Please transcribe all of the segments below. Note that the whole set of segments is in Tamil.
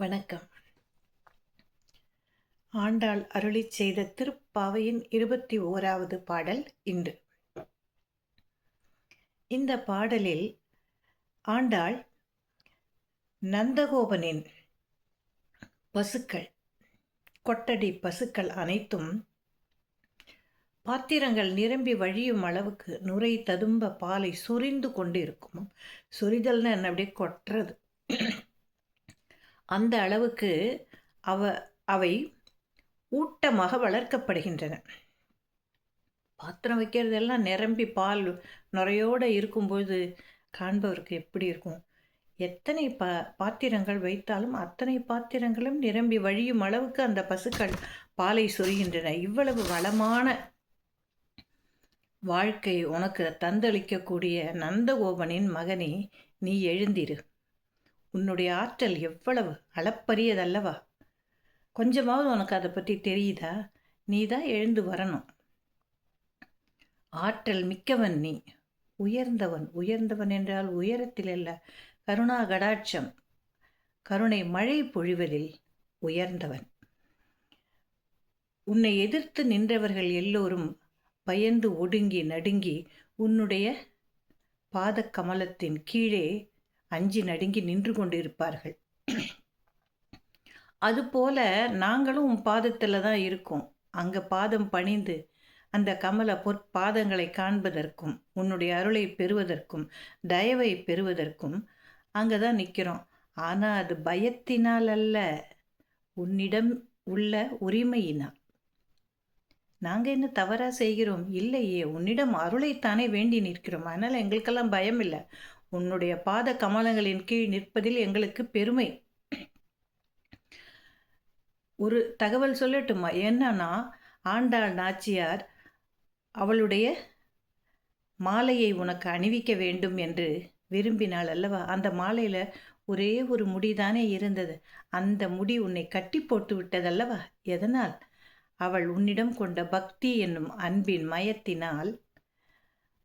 வணக்கம். ஆண்டாள் அருளிச் செய்த திருப்பாவையின் இருபத்தி ஓராவது பாடல் இன்று. இந்த பாடலில் ஆண்டாள் நந்தகோபனின் பசுக்கள் கொட்டடி பசுக்கள் அனைத்தும் பாத்திரங்கள் நிரம்பி வழியும் அளவுக்கு நுரை ததும்ப பாலை சொரிந்து கொண்டு இருக்கும் சொரிதல்னு என்ன அப்படியே கொட்டுறது. அந்த அளவுக்கு அவ அவை ஊட்டமாக வளர்க்கப்படுகின்றன. பாத்திரம் வைக்கிறதெல்லாம் நிரம்பி பால் நுரையோடு இருக்கும்போது காண்பவருக்கு எப்படி இருக்கும்? எத்தனை பா பாத்திரங்கள் வைத்தாலும் அத்தனை பாத்திரங்களும் நிரம்பி வழியும் அளவுக்கு அந்த பசுக்கள் பாலை சொரிகின்றன. இவ்வளவு வளமான வாழ்க்கை உனக்கு தந்தளிக்கக்கூடிய நந்தகோபனின் மகனே நீ எழுந்திரு. உன்னுடைய ஆற்றல் எவ்வளவு அளப்பரியதல்லவா? கொஞ்சமாவது உனக்கு அதை பற்றி தெரியுதா? நீ தான் எழுந்து வரணும். ஆற்றல் மிக்கவன் நீ. உயர்ந்தவன் உயர்ந்தவன் என்றால் உயரத்தில் அல்ல கருணா கடாட்சம். கருணை மழை பொழிவதில் உயர்ந்தவன். உன்னை எதிர்த்து நின்றவர்கள் எல்லோரும் பயந்து ஒடுங்கி நடுங்கி உன்னுடைய பாதக்கமலத்தின் கீழே அஞ்சி நடுங்கி நின்று கொண்டிருப்பார்கள். அதுபோல நாங்களும் உன் பாதத்தில் தான் இருக்கோம். அங்கே பாதம் பணிந்து அந்த கமல பொற்பாதங்களை காண்பதற்கும் உன்னுடைய அருளை பெறுவதற்கும் தயவை பெறுவதற்கும் அங்கே தான் நிற்கிறோம் ஆனால் அது பயத்தினால் அல்ல உன்னிடம் உள்ள உரிமையினால். நாங்கள் என்ன தவறாக செய்கிறோம்? இல்லையே உன்னிடம் அருளைத்தானே வேண்டி நிற்கிறோம். அதனால் எங்களுக்கெல்லாம் பயம் இல்லை உன்னுடைய பாத கமலங்களின் கீழ் நிற்பதில் எங்களுக்கு பெருமை. ஒரு தகவல் சொல்லட்டுமா? என்னன்னா ஆண்டாள் நாச்சியார் அவளுடைய மாலையை உனக்கு அணிவிக்க வேண்டும் என்று விரும்பினாள் அல்லவா? அந்த மாலையில் ஒரே ஒரு முடிதானே இருந்தது. அந்த முடி உன்னை கட்டி போட்டு விட்டதல்லவா எதனால்? அவள் உன்னிடம் கொண்ட பக்தி என்னும் அன்பின் மயத்தினால்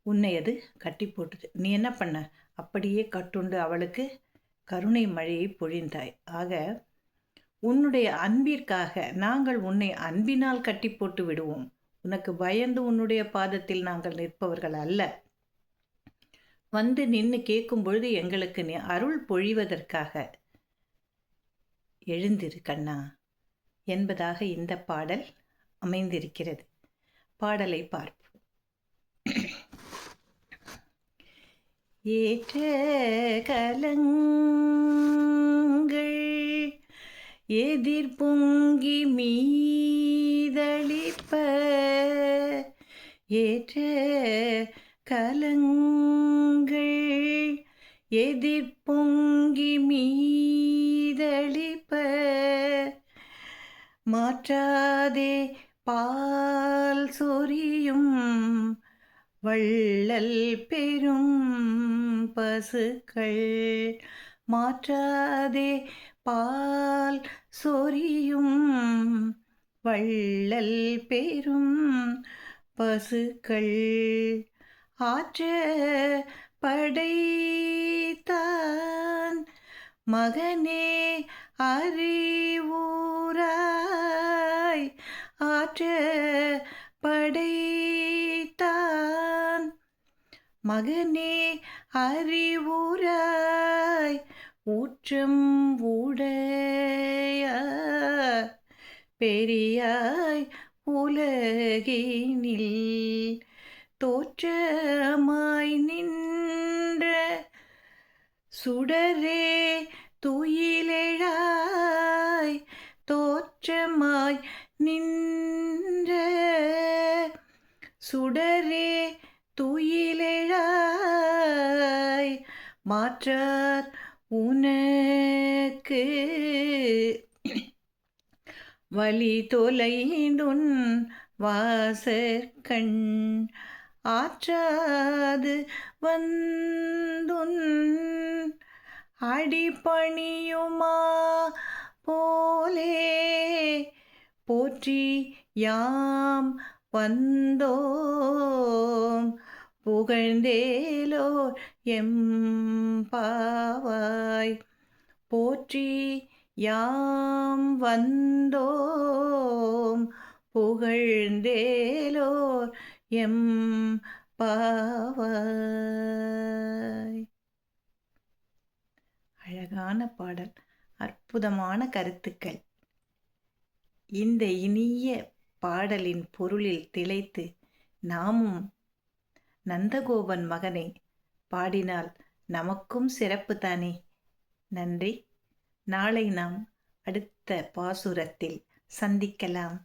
உன்னை அது கட்டி போட்டுது. நீ என்ன பண்ண? அப்படியே கட்டுண்டு அவளுக்கு கருணை மழையை பொழிந்தாய். ஆக உன்னுடைய அன்பிற்காக நாங்கள் உன்னை அன்பினால் கட்டி போட்டு விடுவோம். உனக்கு பயந்து உன்னுடைய பாதத்தில் நாங்கள் நிற்பவர்கள் அல்ல. வந்து நின்று கேட்கும் பொழுது எங்களுக்கு நீ அருள் பொழிவதற்காக எழுந்திரு கண்ணா. என்பதாக இந்த பாடல் அமைந்திருக்கிறது. பாடலை பார்ப்போம். ஏற்ற கலங்கள் எதிர்பொங்கி மீதளிப்ப ஏற்ற கலங்கள் எதிர்பொங்கி மீதளிப்ப மாற்றாதே பால் சொரியும் வள்ளல் பெரும் பசுக்கள் மாற்றாதே பால் சொரியும் வள்ளல் பெரும் பசுக்கள் ஆற்ற படைத்தான் மகனே அறிவூராய் ஆற்ற படை மகனே அறிவுராய் ஊற்றம் உடைய பெரியாய் உலகினில் தோற்றமாய் நின்ற சுடரே துயிலெழாய். தோற்றமாய் நின்ற சுடரே துயிலெழாய் மாற்றார் உனக்கு. வழி தொலைந்துன் வாசற்கண் ஆற்றாது வந்துன். அடிப்பணியுமா போலே போற்றி யாம் வந்தோம். புகழ்ந்தேலோ எம் பாவாய். போற்றி யாம் வந்தோம் புகழ்ந்தேலோ எம் பாவாய். அழகான பாடல் அற்புதமான கருத்துக்கள். இந்த இனிய பாடலின் பொருளில் திளைத்து நாமும் நந்தகோபன் மகனை பாடினால் நமக்கும் சிறப்பு தானே. நன்றி. நாளை நாம் அடுத்த பாசுரத்தில் சந்திக்கலாம்.